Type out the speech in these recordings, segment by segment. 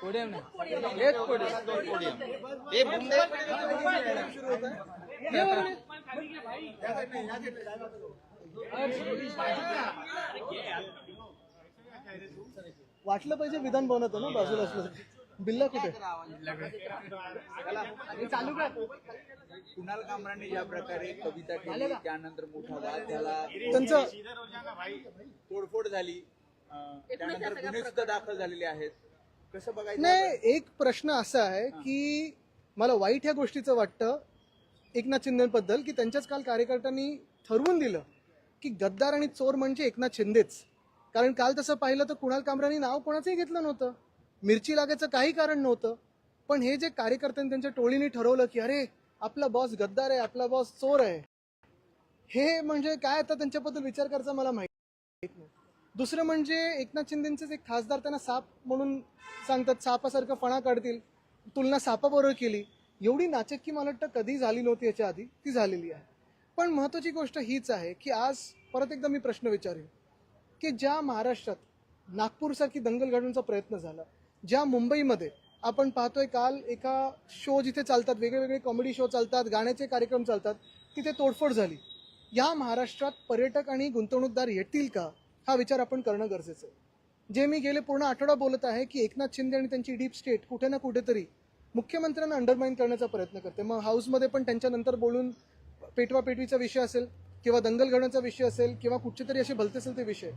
Podium नाही. एक podium हे बुंदे वाटलं पाहिजे विधान बनवतो ना बाजूला असलं. बिल्ला कुठे? कुणाल कामराने ज्या प्रकारे कविता केली त्यानंतर मोठा वाद झाला. त्यांचं तोडफोड झाली. त्यानंतर गुन्हे सुद्धा दाखल झालेले आहेत. कसं बघायचं नाही एक प्रश्न असा आहे की मला वाईट ह्या गोष्टीचं वाटतं एकनाथ शिंदेबद्दल की त्यांच्याच काल कार्यकर्त्यांनी ठरवून दिलं की गद्दार आणि चोर म्हणजे एकनाथ शिंदेच. कारण काल तसं पाहिलं तर कुणाल कामरानी नाव कोणाचंही घेतलं नव्हतं. मिरची लागायचं काही कारण नव्हतं. पण हे जे कार्यकर्त्यांनी त्यांच्या टोळीने ठरवलं की अरे आपला बॉस गद्दार आहे आपला बॉस चोर आहे. हे म्हणजे काय आता त्यांच्याबद्दल विचार करायचा मला माहिती नाही. दुसरं म्हणजे एकनाथ शिंदेंचेच एक खासदार त्यांना साप म्हणून सांगतात सापासारखं फणा काढतील तुलना सापाबरोबर केली. एवढी नाचक्की मला वाटतं कधी झाली नव्हती याच्या आधी ती झालेली आहे. पण महत्त्वाची गोष्ट हीच आहे की आज परत एकदा मी प्रश्न विचारेन की ज्या महाराष्ट्रात नागपूरसारखी दंगल घडवण्याचा प्रयत्न झाला ज्या मुंबईमध्ये आपण पाहतोय काल एका शो जिथे चालतात वेगळेवेगळे कॉमेडी शो चालतात गाण्याचे कार्यक्रम चालतात तिथे तोडफोड झाली. या महाराष्ट्रात पर्यटक आणि गुंतवणूकदार येतील का? हा विचार आपण करणं गरजेचं आहे. जे मी गेले पूर्ण आठवडा बोलत आहे की एकनाथ शिंदे आणि त्यांची डीप स्टेट कुठे ना कुठेतरी मुख्यमंत्र्यांना अंडरमाइन करण्याचा प्रयत्न करते. मग हाऊसमध्ये पण त्यांच्यानंतर बोलून पेटवा पेटवीचा विषय असेल किंवा दंगल घडण्याचा विषय असेल किंवा कुठचे तरी असे भलते असेल ते विषय.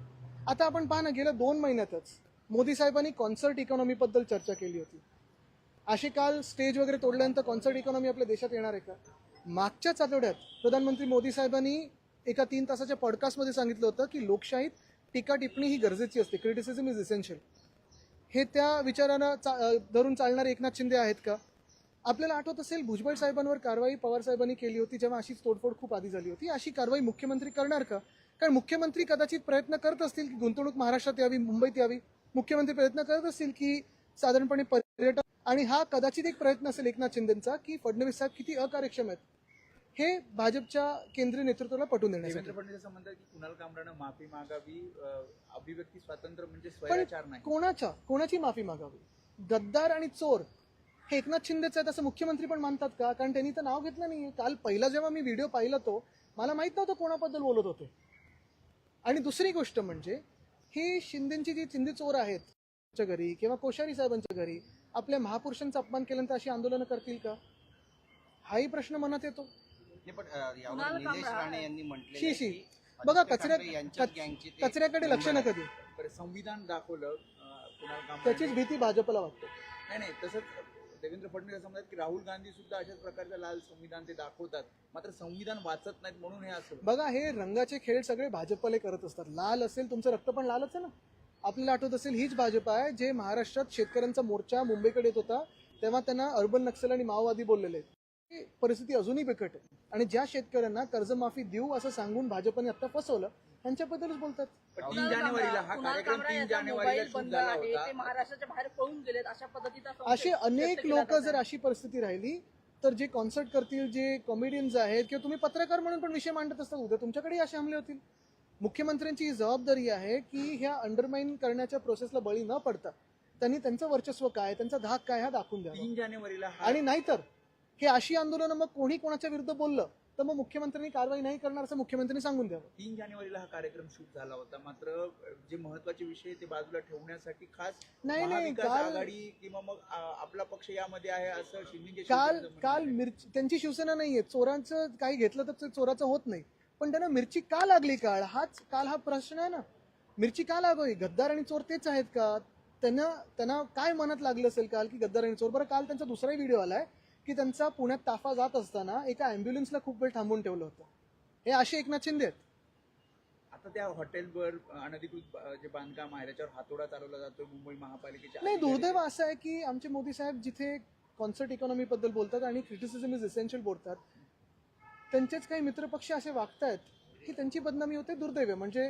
आता आपण पहा ना गेल्या दोन महिन्यातच मोदी साहेबांनी कॉन्सर्ट इकॉनॉमीबद्दल चर्चा केली होती. अशी काल स्टेज वगैरे तोडल्यानंतर कॉन्सर्ट इकॉनॉमी आपल्या देशात येणार आहे का? मागच्याच आठवड्यात प्रधानमंत्री मोदी साहेबांनी एका तीन तासाच्या पॉडकास्टमध्ये सांगितलं होतं की लोकशाहीत टीका टिप्पणी ही गरजेची असते. क्रिटिसिझम इज इसेन्शियल हे त्या विचारानं चा धरून चालणारे एकनाथ शिंदे आहेत का? आपल्याला आठवत असेल भुजबळ साहेबांवर कारवाई पवार साहेबांनी केली होती जेव्हा अशीच तोडफोड खूप आधी झाली होती. अशी कारवाई मुख्यमंत्री करणार का? कारण मुख्यमंत्री कदाचित प्रयत्न करत असतील की गुंतवणूक महाराष्ट्रात यावी मुंबईत यावी. मुख्यमंत्री प्रयत्न करत असतील की साधारणपणे पर्यटन आणि हा कदाचित एक प्रयत्न असेल एकनाथ शिंदेचा की फडणवीस साहेब किती अकार्यक्षम आहेत? हे भाजपच्या केंद्रीय नेतृत्वाला पटवून देण्यासाठी. देवेंद्र फडणवीस म्हणतात की कुणाल कामरानं माफी मागावी अं, अभिव्यक्ती स्वातंत्र्य म्हणजे पण नाही? कोणाच्या कोणाची माफी मागावी? गद्दार आणि चोर हे एकनाथ शिंदेच आहेत असं मुख्यमंत्री पण मानतात का? कारण त्यांनी तर नाव घेतलं नाही काल पहिला जेव्हा मी व्हिडिओ पाहिला तो मला माहीत नव्हतं कोणाबद्दल बोलत होते. आणि दुसरी गोष्ट म्हणजे ही शिंदेची जी चिंदी चोर आहेत च्या घरी किंवा कोश्यारी साहेबांच्या घरी आपल्या महापुरुषांचा अपमान केल्यानंतर अशी आंदोलनं करतील का? हाही प्रश्न मनात येतो. पण अ, यावर निलेश राणे यांनी म्हटले शी शी. बघा कचऱ्या कच- कचऱ्याकडे लक्ष नका देऊ. बरं, संविधान दाखवलं अं, कुणाल कामराने त्याचीच भीती भाजपला वाटते. नाही नाही तसंच देवेंद्र फडणवीस असं म्हणतात की राहुल गांधी सुद्धा अशाच प्रकारचं लाल संविधान ते दाखवतात. मात्र संविधान वाचत नाहीत म्हणून हे असं बघा हे रंगाचे खेळ सगळे भाजपले करत असतात. लाल असेल तुमचं रक्त पण लालच आहे ना? आपल्याला आठवत असेल हीच भाजप आहे जे महाराष्ट्रात शेतकऱ्यांचा मोर्चा मुंबईकडे येत होता तेव्हा त्यांना अर्बन नक्षल आणि माओवादी बोललेले आहेत. परिस्थिती अजूनही बिकट आहे. आणि ज्या शेतकऱ्यांना कर्जमाफी देऊ असं सांगून भाजपने आता फसवलं त्यांच्याबद्दलच बोलतात. पण तीन जानेवारीला हा कार्यक्रम तीन जानेवारीला झाला होता. ते महाराष्ट्राच्या बाहेर पळून गेलेत अशा पद्धतीचा असे अनेक लोक जर. अशी परिस्थिती राहिली तर जे कॉन्सर्ट करतील जे कॉमेडियन्स आहेत किंवा तुम्ही पत्रकार म्हणून पण विषय मांडत असतात उद्या तुमच्याकडे असे हमले होतील. मुख्यमंत्र्यांची ही जबाबदारी आहे की ह्या अंडरमाइन करण्याच्या प्रोसेसला बळी न पडता त्यांनी त्यांचं वर्चस्व काय त्यांचा धाक काय हा दाखवून द्यावा. तीन जानेवारीला हा आणि नाहीतर हे अशी आंदोलनं मग कोणी कोणाच्या विरुद्ध बोललं तर मग मुख्यमंत्र्यांनी कारवाई नाही करणार असं मुख्यमंत्र्यांनी सांगून द्यावं. तीन जानेवारीला हा कार्यक्रम शूट झाला होता. मात्र जे महत्त्वाचे विषय ते बाजूला ठेवण्यासाठी खास नाही, नाही, काल- आघाडी किंवा मग आपला पक्ष यामध्ये आहे असं काल काल. मिरची त्यांची शिवसेना नाहीये. चोरांचं काही घेतलं तर चोराचं होत नाही. पण त्यांना मिरची का लागली काळ हाच काल हा प्रश्न आहे ना. मिरची का लागावी गद्दार आणि चोर तेच आहेत का? त्यांना त्यांना काय मनात लागलं असेल काल की गद्दार आणि चोर? बरं काल त्यांचा दुसराही व्हिडिओ आलाय. की त्यांचा पुण्यात ताफा जात असताना एका अँब्युलन्सला खूप वेळ थांबवून ठेवलं होतं. हे असे एकनाथ शिंदे आहेत. आता त्या हॉटेलवर अनधिकृत जे बांधकाम आहे त्याच्यावर हातोडा चालवला जातो मुंबई महापालिकेच्या नाही दुर्दैव असं आहे की आमचे मोदी साहेब जिथे कॉन्सर्ट इकॉनॉमी बद्दल बोलतात आणि क्रिटिसिझम इज एसेन्शियल बोलतात त्यांचेच काही मित्रपक्ष असे वागतायत की त्यांची बदनामी होते दुर्दैव. म्हणजे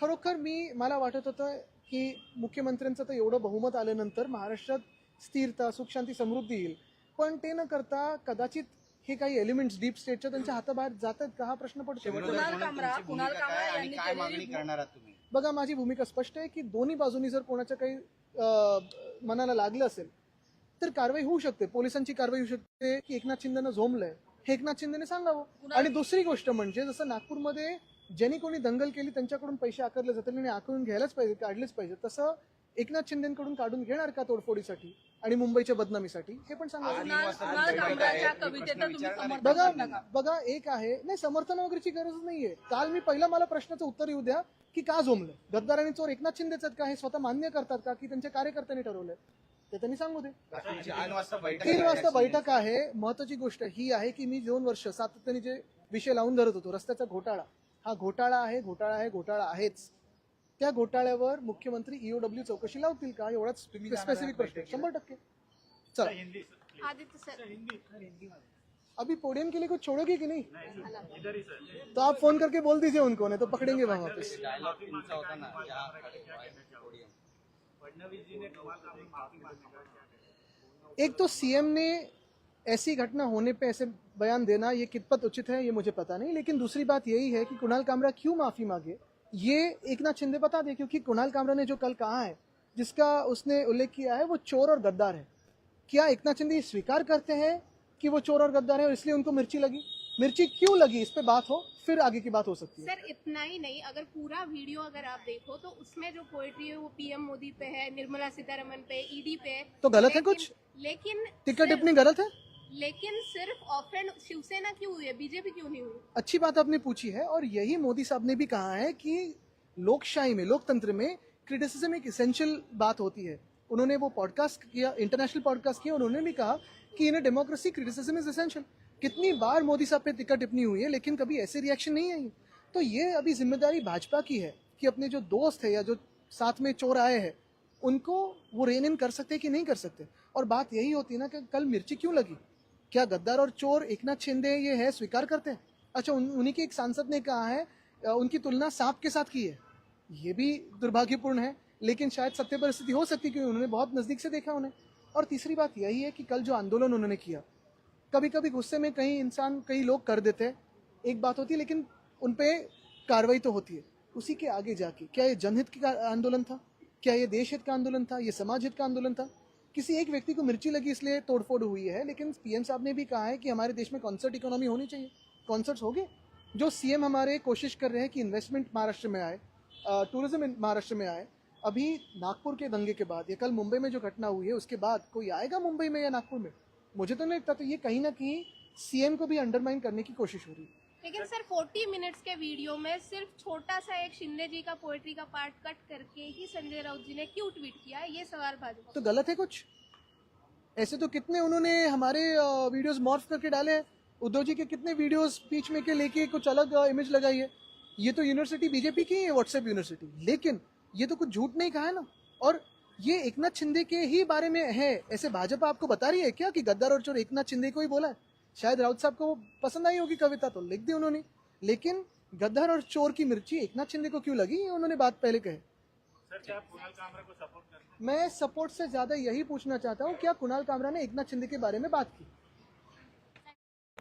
खरोखर मी मला वाटत होतं की मुख्यमंत्र्यांचं तर एवढं बहुमत आल्यानंतर महाराष्ट्रात स्थिरता सुख शांती समृद्धी येईल. पण ते न करता कदाचित हे काही एलिमेंट्स डीप स्टेटच्या त्यांच्या हाताबाहेर जात आहेत का? हा प्रश्न पडतो विरोधक कुणाल म्हणून कामरा- तुमची कुणाल भूमिका कामरा काय आणि यांनी काय मागणी केलेली करणार आहात तुम्ही? बघा माझी भूमिका स्पष्ट आहे की दोन्ही बाजूनी जर कोणाच्या काही अं, मनाला लागलं असेल तर कारवाई होऊ शकते. पोलिसांची कारवाई होऊ शकते की एकनाथ शिंदेनं झोमलंय. हे एकनाथ शिंदेने सांगावं. आणि दुसरी गोष्ट म्हणजे जसं नागपूरमध्ये ज्यांनी कोणी दंगल केली त्यांच्याकडून पैसे आकारले जातील आणि आकारून घ्यायलाच पाहिजे काढलेच पाहिजे तसं एकनाथ शिंदेकडून काढून घेणार का तोडफोडीसाठी आणि मुंबईच्या बदनामीसाठी? हे पण सांगा. बघा? बघा एक आहे. नाही समर्थन वगैरेची गरज नाहीये. काल मी पहिला मला प्रश्नाचं उत्तर येऊ द्या की का झोमलं गद्दार आणि चोर एकनाथ शिंदेच आहेत का? हे स्वतः मान्य करतात का? की त्यांच्या कार्यकर्त्यांनी ठरवलंय? ते त्यांनी सांगू दे. तीन. वाजता बैठक आहे. महत्वाची गोष्ट ही आहे की मी दोन वर्ष सातत्याने जे विषय लावून धरत होतो रस्त्याचा घोटाळा. हा घोटाळा आहे घोटाळा आहे घोटाळा आहेच. त्या घोटाळ्यावर मुख्यमंत्री ईओडब्ल्यू चौकशी लावतील का? एवढाच तुम्ही जाणार स्पेसिफिक आहात प्रश्न. शंभर टक्के. चला. आदित्य सर. अभी पोडियम के लिए कुछ छोड़ोगे कि नहीं? तो आप फ़ोन करके बोल दीजिए उनको नहीं तो पकड़ेंगे वहाँ वापस ना या पोडियम एक तो सीएम ने ऐसी घटना होने पे ऐसे बयान देना ये कितपत उचित है ये मुझे पता नहीं लेकिन दूसरी बात यही है कि कुणाल कामरा क्यों माफ़ी मांगे? ये एक नाथ शिंदे बता दें क्योंकि कुणाल कामरा ने जो कल कहा है जिसका उसने उल्लेख किया है वो चोर और गद्दार है। क्या एक नाथ शिंदे स्वीकार करते हैं कि वो चोर और गद्दार है और इसलिए उनको मिर्ची लगी? मिर्ची क्यों लगी? इस पे बात हो फिर आगे की बात हो सकती है। सर इतना ही नहीं अगर पूरा वीडियो अगर आप देखो तो उसमें जो पोएट्री है वो पीएम मोदी पे है निर्मला सीतारमन पे ईडी पे है। तो गलत है कुछ? लेकिन टिकट टिप्पणी गलत है? लेकिन सिर्फ़ ऑफेंड शिवसेना क्यों हुई है? बीजेपी क्यों नहीं हुई? अच्छी बात आपने पूछी है और यही मोदी साहब ने भी कहा है कि लोकशाही में, लोकतंत्र में क्रिटिसिज्म एक इसेंशियल बात होती है। उन्होंने वो पॉडकास्ट किया इंटरनेशनल पॉडकास्ट किया, उन्होंने भी कहा कि in democracy criticism is essential कितनी बार मोदी साहब पे टिक्का टिप्पणी हुई है, लेकिन कभी ऐसे रिएक्शन नहीं आई। तो ये अभी ज़िम्मेदारी भाजपा की है कि अपने जो दोस्त है या जो साथ में चोर आए हैं, उनको वो रेन इन कर सकते कि नहीं कर सकते? और बात यही होती है ना कि कल मिर्ची क्यों लगी? क्या गद्दार और चोर एकनाथ शिंदे ये है स्वीकार करते हैं? अच्छा उन, उन्हीं के एक सांसद ने कहा है उनकी तुलना सांप के साथ की है। ये भी दुर्भाग्यपूर्ण है लेकिन शायद सत्य परिस्थिति हो सकती क्योंकि उन्होंने बहुत नज़दीक से देखा उन्हें। और तीसरी बात यही है कि कल जो आंदोलन उन्होंने किया कभी कभी गुस्से में कई इंसान कई लोग कर देते हैं। एक बात होती है लेकिन उन पर कार्रवाई तो होती है। उसी के आगे जाके क्या ये जनहित का आंदोलन था? क्या ये देश हित का आंदोलन था? ये समाज हित का आंदोलन था? किसी एक व्यक्ति को मिर्ची लगी इसलिए तोड़फोड़ हुई है, लेकिन पीएम साहब ने भी कहा है कि हमारे देश में कॉन्सर्ट इकोनॉमी होनी चाहिए। कॉन्सर्ट्स हो गए? जो सीएम हमारे कोशिश कर रहे हैं कि इन्वेस्टमेंट महाराष्ट्र में आए टूरिज़्म महाराष्ट्र में आए। अभी नागपुर के दंगे के बाद या कल मुंबई में जो घटना हुई है, उसके बाद कोई आएगा मुंबई में या नागपुर में? मुझे तो नहीं लगता तो ये कहीं ना कहीं सीएम को भी अंडरमाइन करने की कोशिश हो रही है। लेकिन सर 40 मिनट्स के वीडियो में सिर्फ़ छोटा सा एक शिंदे जी का पोएट्री का पार्ट कट करके ही संजय राउत जी ने क्यों ट्वीट किया ये सवाल भाजपा तो गलत है कुछ? ऐसे तो कितने उन्होंने हमारे वीडियोस मॉर्फ करके डाले हैं? उद्धव जी के कितने वीडियोस बीच में के लेके कुछ अलग इमेज लगाई है? ये तो यूनिवर्सिटी बीजेपी की है व्हाट्सएप यूनिवर्सिटी लेकिन ये तो कुछ झूठ नहीं कहा है ना? और ये एकनाथ शिंदे के ही बारे में है, ऐसे भाजपा आपको बता रही है क्या कि गद्दार और चोर एकनाथ शिंदे को ही बोला है? शायद राउत साहब को वो पसंद आई होगी कविता तो लिख दी उन्होंने। लेकिन गद्दार और चोर की मिर्ची एकनाथ शिंदे को क्यों लगी? ये उन्होंने बात पहले कहे। मैं सपोर्ट से ज्यादा यही पूछना चाहता हूँ क्या कुणाल कामरा ने एकनाथ शिंदे के बारे में बात की?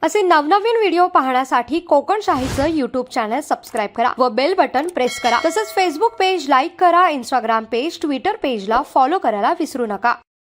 असे नवनवीन व्हिडिओ पाहण्यासाठी कोकण शाहीचं युट्यूब चॅनल सबस्क्राईब करा व बेल बटन प्रेस करा. तसंच फेसबुक पेज लाईक करा इंस्टाग्राम पेज ट्विटर पेजला फॉलो करायला विसरू नका.